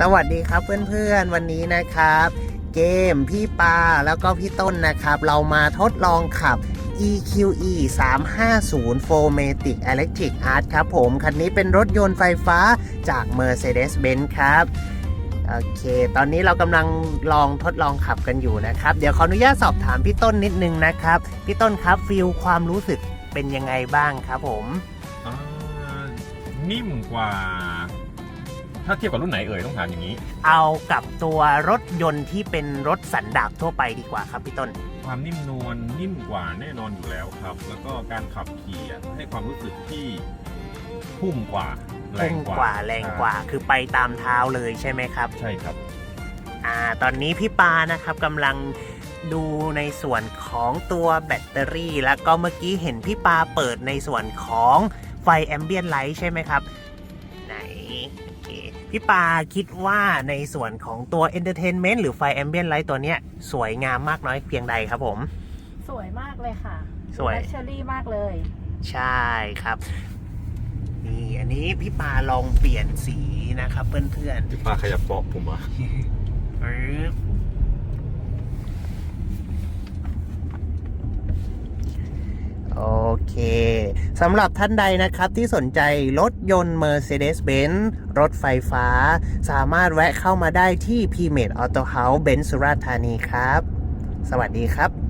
สวัสดีครับเพื่อนๆวันนี้นะครับ เกมพี่ปาแล้วก็พี่ต้นนะครับ เรามาทดลองขับ EQE 350 4matic Electric Art ครับผม คันนี้เป็นรถยนต์ไฟฟ้าจาก Mercedes-Benz ครับ โอเค ตอนนี้เรากำลังลองทดลองขับกันอยู่นะครับ เดี๋ยวขออนุญาตสอบถามพี่ต้นนิดนึงนะครับ พี่ต้นครับฟิลความรู้สึกเป็นยังไงบ้างครับผมอ่านิ่มกว่า ถ้าเทียบกับรุ่นไหนเอ่ยต้องถามอย่างนี้ เอากับตัวรถยนต์ที่เป็นรถสันดาปทั่วไปดีกว่าครับพี่ต้น ความนิ่มนวลนิ่มกว่าแน่นอนอยู่แล้วครับ แล้วก็การขับขี่อะให้ความรู้สึกที่พุ่มกว่าแรพุ่งงกว่ากว่าแรงกว่า คือไปตามเท้าเลยใช่ไหมครับ ใช่ครับ อ่า ตอนนี้พี่ปานะครับกำลังดูในส่วนของตัวแบตเตอรี่ แล้วก็เมื่อกี้เห็นพี่ปาเปิดในส่วนของไฟแอมเบียนไลท์ใช่ไหมครับไหนโอเค พี่ปาคิดว่าในส่วนของตัว Entertainment หรือไฟแอมเบียนไลท์ตัวเนี้ย สวยงามมากน้อยเพียงใดครับผม สวยมากเลยค่ะสวย ลักชัวรี่มากเลย ใช่ครับ นี่อันนี้พี่ปาลองเปลี่ยนสีนะครับเพื่อนพี่ปาขยับเบาะผมอะๆปึ๊บโอ เคสำหรับท่านใดนะครับที่สนใจรถยนต์ Mercedes-Benz รถไฟฟ้า สามารถแวะเข้ามาได้ที่ p m a d e Auto House เบนซ์สุราษฎร์ธานีครับ สวัสดีครับ